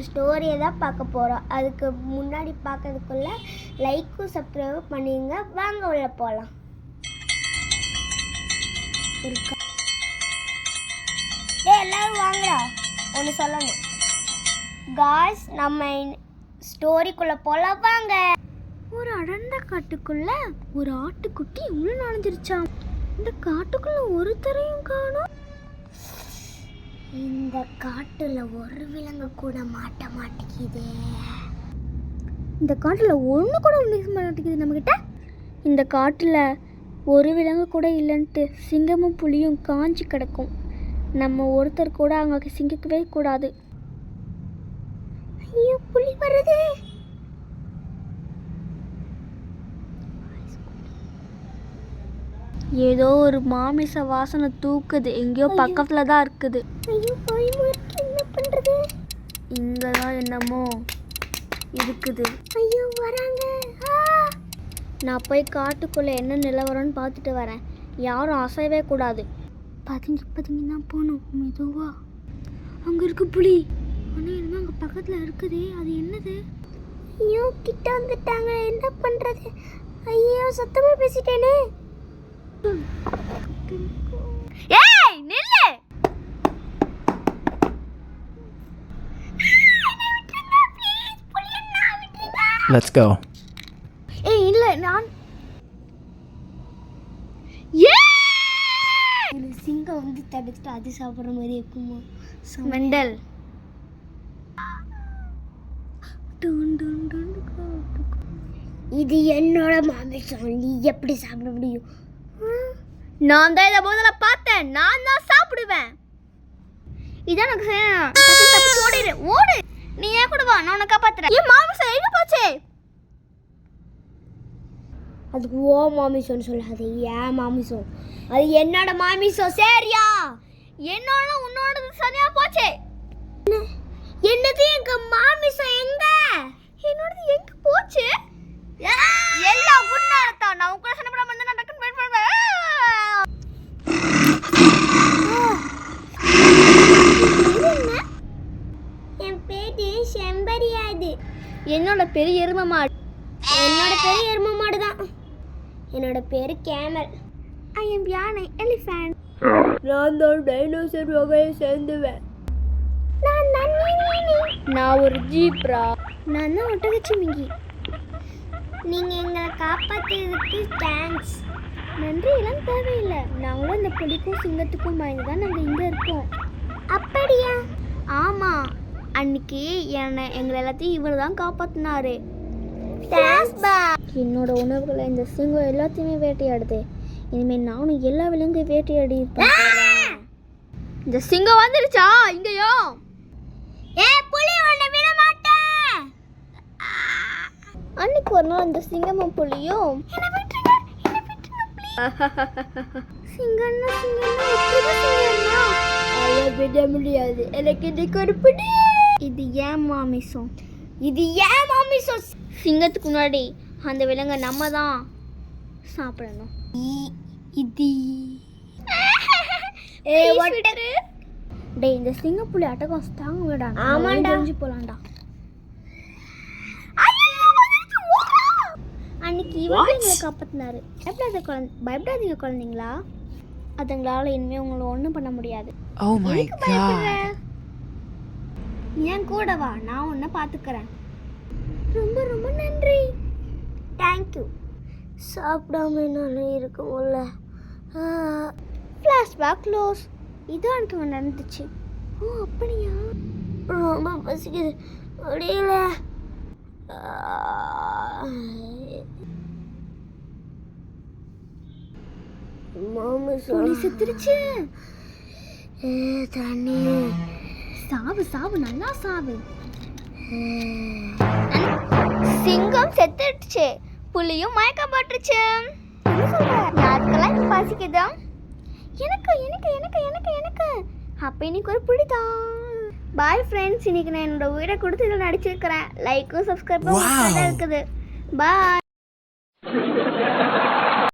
ஒரு ஸ்டோரியை தான் பார்க்க போகிறோம் அதுக்கு முன்னாடி பார்க்கறதுக்குள்ள லைக்கும் சப்ஸ்கிரைபும் பண்ணிடுங்க வாங்க உள்ள போகலாம் ஒரு எல்லாரும் வாங்கடா. ஒன்று சொல்லணும். காய்ஸ் நம்ம ஸ்டோரிக்குள்ளே போகலாம் வாங்க. ஒரு அடர்ந்த காட்டுக்குள்ள ஒரு ஆட்டுக்குட்டி உள்ள நுழைஞ்சிருச்சான் இந்த காட்டுக்குள்ள ஒருத்தரையும் காணும். இந்த காட்டில் ஒரு விலங்கு கூட மாட்ட மாட்டேங்குதே. இந்த காட்டில் ஒன்று கூட ஒன்று மாட்டேங்குது நம்மக்கிட்ட இந்த காட்டில் ஒரு விலங்கு கூட இல்லைன்ட்டு சிங்கமும் புலியும் காஞ்சி கிடக்கும். நம்ம ஒருத்தர் கூட அங்கே சிங்கிக்கவே கூடாது. ஐயோ புலி வருது. ஏதோ ஒரு மாமிச வாசனை தூக்குது. எங்கேயோ பக்கத்துல தான் இருக்குது. என்ன பண்றது? இங்க தான் என்னமோ இருக்குது. ஐயோ வராங்க. நான் போய் காட்டுக்குள்ள என்ன நிலவரம்னு பார்த்துட்டு வரேன். யாரும் அசையவே கூடாது. பதுங்கி பதுங்கி தான் போகணும் மெதுவா. அங்க இருக்கு புலி. ஆனால் என்னமோ அங்கே பக்கத்தில் இருக்குதே. அது என்னது? ஐயோ கிட்ட வந்துட்டாங்க. என்ன பண்றது? ஐயோ சத்தமா பேசிட்டேனே. ஏய் நில்லு. Let's go. ஏய் இல்ல நான் சிங்கம் வந்து தடுத்துட்டு அது சாப்பிடுற மாதிரி இருக்குமா? மெண்டல். இது என்னோட மாமிசம். நீ எப்படி சாப்பிட முடியும்? நான் தான் இதை முதல்ல பார்த்தேன். நான் தான் சாப்பிடுவேன். இதான் எனக்கு செய்யணும் ஓடிடு. ஓடு. நீ ஏன் கூட வா. நான் உனக்கு காப்பாத்துறேன். ஏன் மாமிசம் எங்க போச்சு? அது ஓ மாமிசம்னு சொல்லாது ஏன் மாமிசம்? அது என்னோட மாமிசம். சரியா? என்னோட உன்னோடது சரியா போச்சு. என்னது எங்க மாமிசம் எங்க என்னோடது எங்க போச்சு எல்லாம் உன்னாலதான் நான் உன் கூட சண்டை போடாம இருந்தா நான் டக்குன்னு வெயிட் பண்ணுவேன் என் பேரு செம்பரியாது என்னோட பெரிய எரும மாடு. என்னோட பெரிய எரும மாடு தான் என்னோட பேரு கேமல். ஐ எம் யானை எலிஃபேண்ட் நான் தான் டைனோசர் வகையை சேர்ந்துவேன். நான் தான் நான் ஒரு ஜீப்ரா. நான் தான் ஒட்டகச்சிமிங்கி. நீங்க எங்களை காப்பாத்தியதுக்கு தேங்க்ஸ் நன்றி எல்லாம் தேவையில்லை. நாங்களும் இந்த புலிக்கும் சிங்கத்துக்கும் பயந்து தான் நாங்கள் இங்கே இருக்கோம். அப்படியா? ஆமாம் அன்னைக்கு என்னை எங்களை எல்லாத்தையும் இவர் தான் காப்பாத்தினாரு. என்னோட உணவுகளை இந்த சிங்கம் எல்லாத்தையுமே வேட்டையாடுது. இனிமேல் நானும் எல்லா விலங்கையும் வேட்டையாடி இருப்பேன். இந்த சிங்கம் வந்துருச்சா? இங்கேயோ. ஏ புலி உன்னை விட மாட்டேன் அன்னைக்கு ஒரு நாள் அந்த சிங்கமும் புலியும். சிங்கம்னா சிங்கம்னா விட முடியாது. எனக்கு இன்னைக்கு ஒரு பிடி இது ஏன் மாமிசம்? இது ஏன் மாமிசம்? சிங்கத்துக்கு முன்னாடி அந்த விலங்கை நம்ம தான் சாப்பிடணும். இது. டேய் இந்த சிங்கப்புலி அட்டகாசம் தாங்க விடா ஆமாண்டா. தெரிஞ்சு போலாம்டா. அன்னைக்கு இவர் எங்களை காப்பாத்தினாரு. பயப்படாத குழந்தை பயப்படாதீங்க குழந்தைங்களா. அதுங்களால இனிமே உங்களை ஒன்றும் பண்ண முடியாது. Oh. என் கூட வா நான் உன்னை பார்த்துக்கிறேன் ரொம்ப ரொம்ப நன்றி. தேங்க்யூ சாப்பிடாம என்னால் இருக்க முடியல. ஃப்ளாஷ்பேக் க்ளோஸ் இதுவும் எனக்கு நடந்துச்சு. ஓ அப்படியா? ரொம்ப பசிக்குது. முடியல. மாமி சொல்லி செத்துருச்சு. ஏ தண்ணி. சாவு சாவு நல்லா சாவு. சிங்கம் செத்துடுச்சு. புலியும் மயக்கம் சொல்ற? யாருக்கெல்லாம் இப்ப பசிக்குதா? எனக்கு எனக்கு எனக்கு எனக்கு எனக்கு. அப்ப இன்னைக்கு ஒரு புடிதான் பாய் ஃப்ரெண்ட்ஸ் இன்னைக்கு நான் என்னோட உயிரை கொடுத்து இதில் நடிச்சிருக்கிறேன். லைக்கும் சப்ஸ்கிரைபும். இருக்குது. பாய்